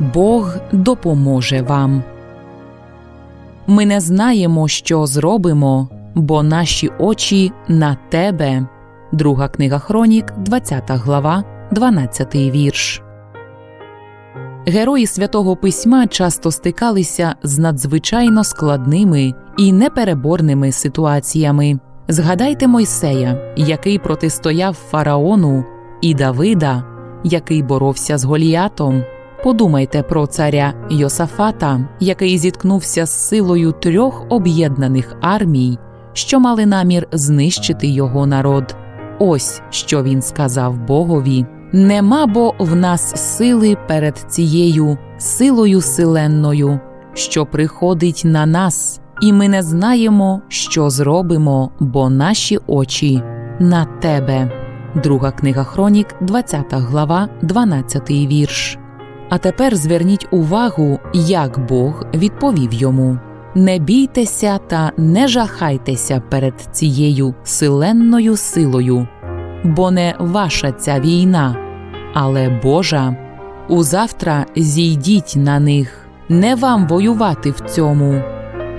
Бог допоможе вам. Ми не знаємо, що зробимо, бо наші очі на тебе. Друга книга Хронік, 20 глава, 12 вірш. Герої святого письма часто стикалися з надзвичайно складними і непереборними ситуаціями. Згадайте Мойсея, який протистояв фараону, і Давида, який боровся з Голіатом. Подумайте про царя Йосафата, який зіткнувся з силою трьох об'єднаних армій, що мали намір знищити його народ. Ось що він сказав Богові. Нема бо в нас сили перед цією силою силенною, що приходить на нас, і ми не знаємо, що зробимо, бо наші очі на тебе. Друга книга Хронік, 20 глава, 12 вірш. А тепер зверніть увагу, як Бог відповів йому: Не бійтеся та не жахайтеся перед цією силенною силою, бо не ваша ця війна, але Божа. Узавтра зійдіть на них, не вам воювати в цьому.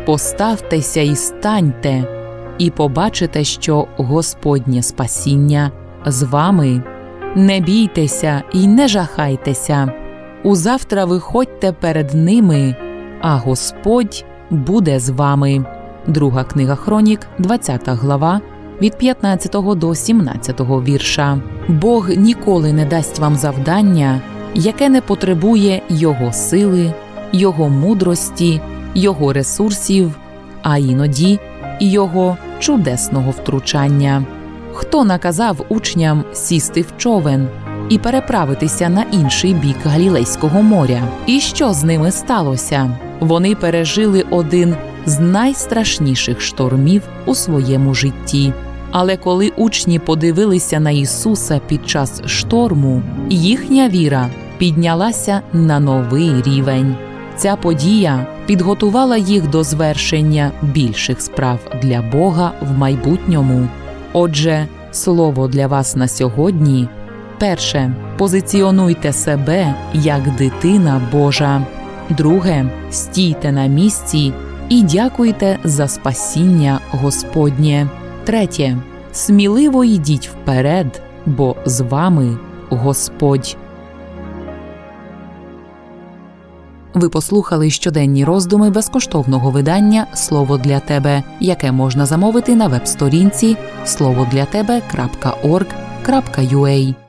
Поставтеся і станьте, і побачите, що Господнє спасіння з вами. Не бійтеся і не жахайтеся. Узавтра виходьте перед ними, а Господь буде з вами. Друга книга Хронік, 20 глава, від 15 до 17 вірша. Бог ніколи не дасть вам завдання, яке не потребує Його сили, Його мудрості, Його ресурсів, а іноді Його чудесного втручання. Хто наказав учням сісти в човен і переправитися на інший бік Галілейського моря? І що з ними сталося? Вони пережили один з найстрашніших штормів у своєму житті. Але коли учні подивилися на Ісуса під час шторму, їхня віра піднялася на новий рівень. Ця подія підготувала їх до звершення більших справ для Бога в майбутньому. Отже, слово для вас на сьогодні. Перше. Позиціонуйте себе як дитина Божа. Друге. Стійте на місці і дякуйте за спасіння Господнє. Третє. Сміливо йдіть вперед, бо з вами Господь. Ви послухали щоденні роздуми безкоштовного видання Слово для тебе, яке можна замовити на веб-сторінці словодлятебе.org.ua